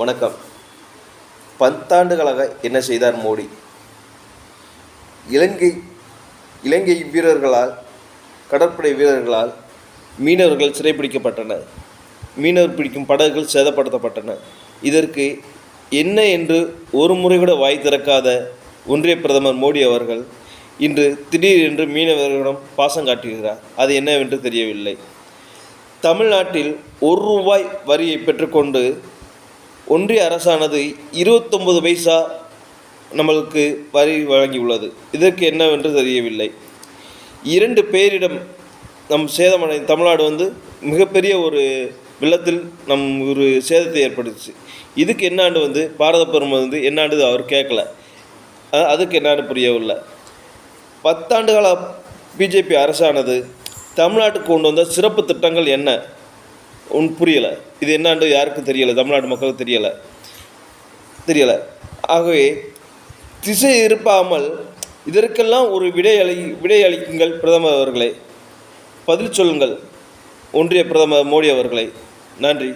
வணக்கம். பத்தாண்டுகளாக என்ன செய்தார் மோடி? இலங்கை இலங்கை வீரர்களால் கடற்படை வீரர்களால் மீனவர்கள் சிறைப்பிடிக்கப்பட்டனர் மீனவர் பிடிக்கும் படகுகள் சேதப்படுத்தப்பட்டன. இதற்கு என்ன என்று ஒரு முறை கூட வாய் திறக்காத ஒன்றிய பிரதமர் மோடி அவர்கள் இன்று திடீரென்று மீனவர்களிடம் பாசம் காட்டுகிறார். அது என்னவென்று தெரியவில்லை. தமிழ்நாட்டில் ஒரு ரூபாய் வரியை பெற்றுக்கொண்டு ஒன்றிய அரசானது இருபத்தொம்பது பைசா நம்மளுக்கு வரி வழங்கியுள்ளது. இதற்கு என்னவென்று தெரியவில்லை. இரண்டு பேரிடம் நம் சேதமடை தமிழ்நாடு வந்து மிகப்பெரிய ஒரு வெள்ளத்தில் நம் ஒரு சேதத்தை ஏற்படுத்துச்சு. இதுக்கு என்னாண்டு வந்து பாரத பெருமை வந்து என்னாண்டு அவர் கேட்கல. அதுக்கு என்னாண்டு புரியவில்லை. பத்தாண்டு கால பிஜேபி அரசானது தமிழ்நாட்டுக்கு கொண்டு வந்த சிறப்பு திட்டங்கள் என்ன? உன் புரியலை. இது என்னான்னு யாருக்கும் தெரியலை? தமிழ்நாட்டு மக்களுக்கு தெரியலை. தெரியலை. ஆகவே திசை இருப்பாமல் இதற்கெல்லாம் ஒரு விடை அளி விடை அளிக்குங்கள் பிரதமர் அவர்களே. பதில் சொல்லுங்கள். ஒன்றிய பிரதமர் மோடி அவர்களை. நன்றி.